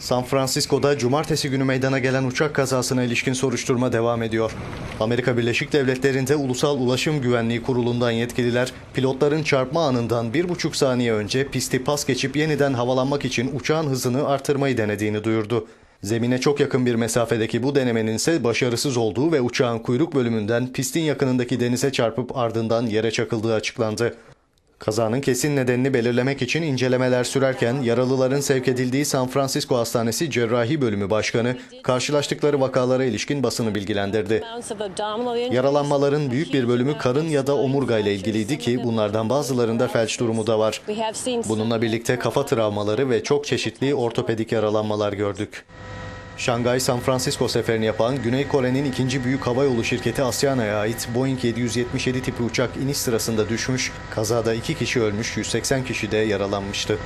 San Francisco'da cumartesi günü meydana gelen uçak kazasına ilişkin soruşturma devam ediyor. Amerika Birleşik Devletleri'nde Ulusal Ulaşım Güvenliği Kurulu'ndan yetkililer pilotların çarpma anından bir buçuk saniye önce pisti pas geçip yeniden havalanmak için uçağın hızını artırmayı denediğini duyurdu. Zemine çok yakın bir mesafedeki bu denemenin ise başarısız olduğu ve uçağın kuyruk bölümünden pistin yakınındaki denize çarpıp ardından yere çakıldığı açıklandı. Kazanın kesin nedenini belirlemek için incelemeler sürerken yaralıların sevk edildiği San Francisco Hastanesi Cerrahi Bölümü Başkanı karşılaştıkları vakalara ilişkin basını bilgilendirdi. Yaralanmaların büyük bir bölümü karın ya da omurga ile ilgiliydi ki bunlardan bazılarında felç durumu da var. Bununla birlikte kafa travmaları ve çok çeşitli ortopedik yaralanmalar gördük. Şangay San Francisco seferini yapan Güney Kore'nin ikinci büyük havayolu şirketi Asiana'ya ait Boeing 777 tipi uçak iniş sırasında düşmüş, kazada iki kişi ölmüş, 180 kişi de yaralanmıştı.